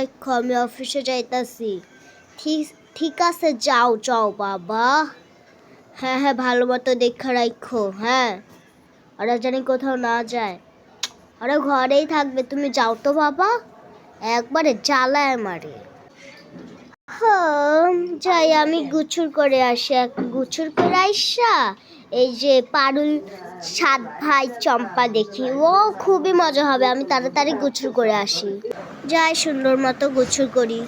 রাখো আমি অফিসে যাইতাছি। ঠিক ঠিক আছে, যাও যাও, বাবা। হ্যাঁ হ্যাঁ ভালো মতো দেখা রাখো হ্যাঁ। ওরা জানি কোথাও না যায়। ওরা ঘরেই থাকবে, তুমি যাও তো, বাবা। একবারে জ্বালায় মারে যাই, আমি গুছুর করে আসি। এক গুছুর করে আইসা, এই যে পারুল সাত ভাই চম্পা দেখি। ও খুবই মজা হবে। আমি তাড়াতাড়ি গুছুর করে আসি। যাই, সুন্দর মতো গুছুর করি।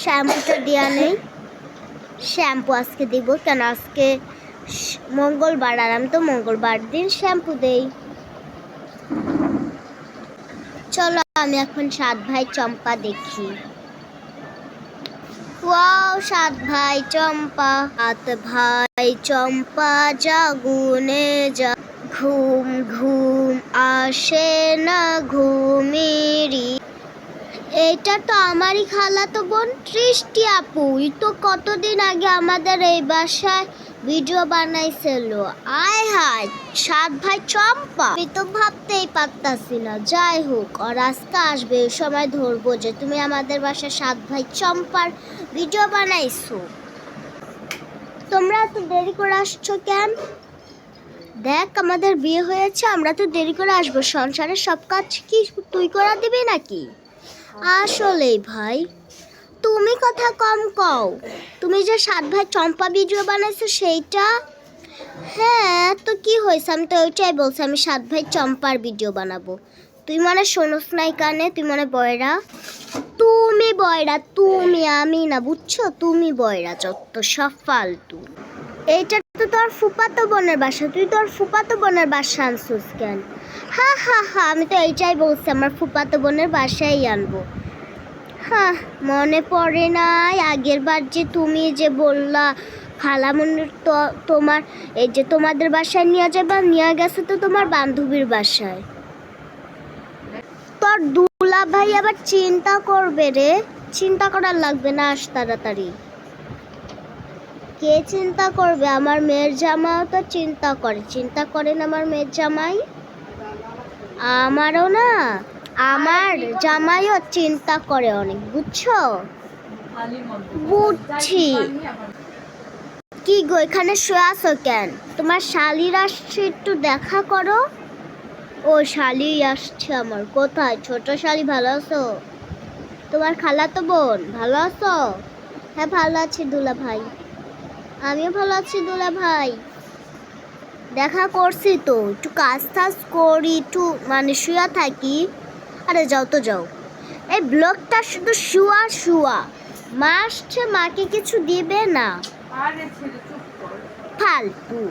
শ্যাম্পুটা দেওয়া নেই। শ্যাম্পু আজকে দিব। কেন? আজকে মঙ্গলবার, আর আমি তো মঙ্গলবার দিন শ্যাম্পু দেই। চলো, আমি এখন সাত ভাই চম্পা দেখি। ওয়াও, সাত ভাই চম্পা, সাত ভাই চম্পা জাগুনে যা। ঘুম ঘুম আসে না ঘুমেরি এটা তো আমারই খালাতো বোন সৃষ্টি আপু। তো কতদিন আগে আমাদের এই বাসায় ভিডিও বানাইছিল। আয় হায়, সাত ভাই চম্পা। আমি তো ভাবতেই পারতাছি না। যাই হোক, আর আজকে আসবে সময় ধরবো যে তুমি আমাদের বাসায় সাত ভাই চম্পার ভিডিও বানাইছো। তোমরা তো দেরি করে আসছো কেন? দেখ, আমাদের বিয়ে হয়েছে, আমরা তো দেরি করে আসব। সংসারের সব কাজ কি তুই করা দিবি নাকি? আসলেই ভাই, তুমি কথা কম কও। তুমি যে সাত ভাই চম্পা ভিডিও বানাইছো সেইটা? হ্যাঁ তো কি হয়েছে? আমি তো ওইটাই বলছি, আমি সাত ভাই চম্পার ভিডিও বানাবো। তুই মানে শোনস নাই কানে, তুই মানে বয়রা। তুমি বয়রা, তুমি আমি না, বুঝছ? তুমি বয়রা যত সব ফালতু। এইটা তো তোর ফুপাতো বোনের বাসা, তুই তোর ফুপাতো বোনের বাসা আনছিস কেন? হা হা হা, আমি তো এইটাই বলছি, আমার ফুপাতো বোনের বাসায় আনব। হ্যাঁ মনে পড়ে নাই আগের বার যে তুমি যে বললা খালামুনির তো তোমার, এই যে তোমাদের বাসায় নিয়ে যাবে, নিয়ে গেছে তো তোমার বান্ধবীর বাসায়। তোর দুলা ভাই আবার চিন্তা করবে রে। চিন্তা করার লাগবে না, আস তাড়াতাড়ি। কে চিন্তা করবে? আমার মেয়ের জামাও তো চিন্তা করে। চিন্তা করেন আমার মেয়ের জামাই? আমারও না। আমার জামাইও চিন্তা করে অনেক, বুঝছ? বুঝছি। কি গো, এখানে শুয়ে আছো কেন? তোমার শালির আসছে, একটু দেখা করো। ও শালি আসছে আমার। কোথায়? ছোট শালি ভালো আছো? তোমার খালাতো বোন ভালো আছো? হ্যাঁ ভালো আছি দুলা ভাই। আমিও ভালো আছি দুলা ভাই। দেখা করছি তো একটু কাজ টাজ করি একটু মানে শুয়া থাকি। আরে যাও তো যাও। এই ব্লগটা শুধু শুয়া শুয়া। মা আসছে মাকে কিছু দিবে না। ফালতু।